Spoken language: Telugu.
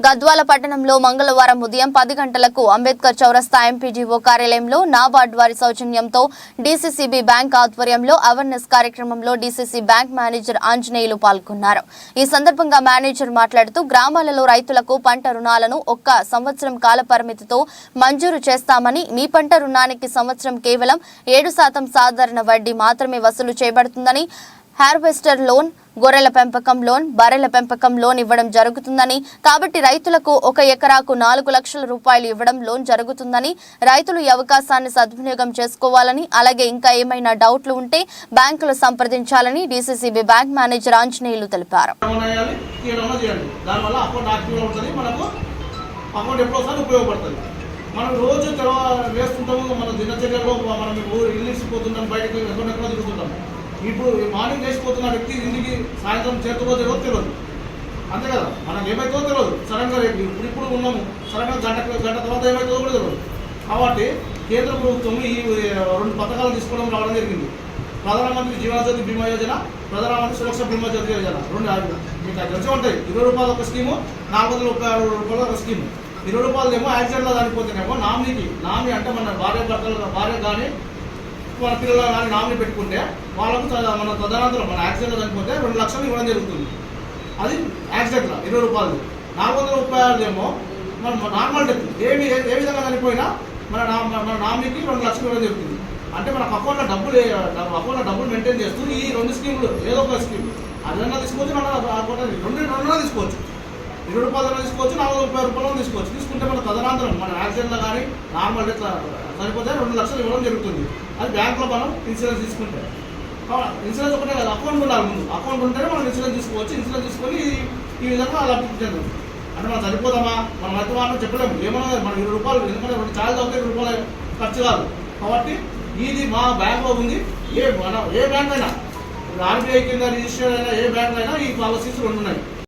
గద్వాల పట్టణంలో మంగళవారం ఉదయం పది గంటలకు అంబేద్కర్ చౌరస్తా ఎంపీడీఓ కార్యాలయంలో నాబార్డ్ వారి సౌజన్యంతో డీసీసీబీ బ్యాంక్ ఆధ్వర్యంలో అవేర్నెస్ కార్యక్రమంలో డీసీసీ బ్యాంక్ మేనేజర్ ఆంజనేయులు పాల్గొన్నారు. ఈ సందర్భంగా మేనేజర్ మాట్లాడుతూ గ్రామాలలో రైతులకు పంట రుణాలను ఒక్క సంవత్సరం కాల పరిమితితో మంజూరు చేస్తామని మీ పంట రుణానికి సంవత్సరం కేవలం ఏడు శాతం సాధారణ వడ్డీ మాత్రమే వసూలు చేయబడుతుందని హార్వెస్టర్ లోన్ గొర్రెల పెంపకం లోన్ బర్రెల పెంపకం లోన్ ఇవ్వడం జరుగుతుందని కాబట్టి రైతులకు ఒక ఎకరాకు నాలుగు లక్షల రూపాయలు ఇవ్వడం లోన్ జరుగుతుందని రైతులు ఈ అవకాశాన్ని సద్వినియోగం చేసుకోవాలని అలాగే ఇంకా ఏమైనా డౌట్లు ఉంటే బ్యాంకులు సంప్రదించాలని డీసీసీబీ బ్యాంక్ మేనేజర్ ఆంజనేయులు తెలిపారు. మనం రోజు వేస్తుంటాము మన దినచర్యలో మనం ఇల్లు ఇచ్చిపోతుంటాం బయటకు ఎక్కడెక్కడ తిరుగుతుంటాం. ఇప్పుడు మార్నింగ్ లేచిపోతున్న వ్యక్తి ఇంటికి సాయంత్రం చేరుతుందో తెలియదు. తెలియదు అంతే కదా? మనం ఏమైతుందో తెలియదు. సడన్గా రేపు ఇప్పుడు ఇప్పుడు ఉన్నాము. సడన్గా గంట గంట తర్వాత ఏమైతుందో కూడా తెలియదు. కాబట్టి కేంద్ర ప్రభుత్వం ఈ రెండు పథకాలు తీసుకోవడం రావడం జరిగింది. ప్రధానమంత్రి జీవన జ్యోతి బీమా యోజన ప్రధానమంత్రి సురక్ష బీమా జ్యోతి యోజన. రెండు అవి మీకు అది తెలిసి ఉంటాయి. ఇరవై రూపాయలు ఒక స్కీము నాలుగు వందల ముప్పై ఆరు రూపాయలు ఒక స్కీము. ఇరవై రూపాయలు ఏమో యాక్సిడెంట్లో దానిపోతేనేమో నామినీకి నామినీ అంటే మన భార్య భర్తలు భార్య కానీ మన పిల్లలు కానీ నామినీ పెట్టుకుంటే వాళ్ళకు మన తదనంతరం మన యాక్సిడెంట్లో చనిపోతే రెండు లక్షలు ఇవ్వడం జరుగుతుంది. అది యాక్సిడెంట్లో ఇరవై రూపాయలు. నాలుగు వందల ముప్పై ఆరు ఏమో మన నార్మల్ డెత్. ఏమి ఏ విధంగా చనిపోయినా మన నా మన నామినీకి రెండు లక్షలు ఇవ్వడం జరుగుతుంది. అంటే మనకు అకౌంట్లో డబ్బులు అకౌంట్లో డబ్బులు మెయింటైన్ చేస్తూ ఈ రెండు స్కీములు ఏదో ఒక స్కీమ్. అదన్నా తీసుకోవచ్చు మన అకౌంట్ రెండు రెండున్నా తీసుకోవచ్చు. ఇరవై రూపాయలు తీసుకోవచ్చు నాలుగు ముప్పై రూపాయలు తీసుకోవచ్చు. తీసుకుంటే మన తదనంతరం మన యాక్సిడెంట్లో కానీ నార్మల్ డెత్ చనిపోతే రెండు లక్షలు ఇవ్వడం జరుగుతుంది. అది బ్యాంకులో మనం ఇన్సూరెన్స్ తీసుకుంటే. ఇన్సూరెన్స్ ఒకటే కదా అకౌంట్ ఉండాలి ముందు. అకౌంట్ ఉంటేనే మనం ఇన్సూరెన్స్ తీసుకోవచ్చు. ఇన్సూరెన్స్ తీసుకొని ఈ- విధంగా అలా చెందాం అంటే మనం సరిపోదామా? మనం అయితే వాళ్ళు చెప్పలేము. ఏమన్నా మన ఇరవై రూపాయలు ఎందుకంటే రెండు ఛార్జ్ అవుతాయి ఇరవై రూపాయలు ఖర్చు కాదు. కాబట్టి ఇది మా బ్యాంక్లో ఉంది. ఏ మన ఏ బ్యాంక్ అయినా ఆర్బీఐ కింద రిజిస్టర్ అయినా ఏ బ్యాంక్ అయినా ఈ పాలసీస్ రెండు ఉన్నాయి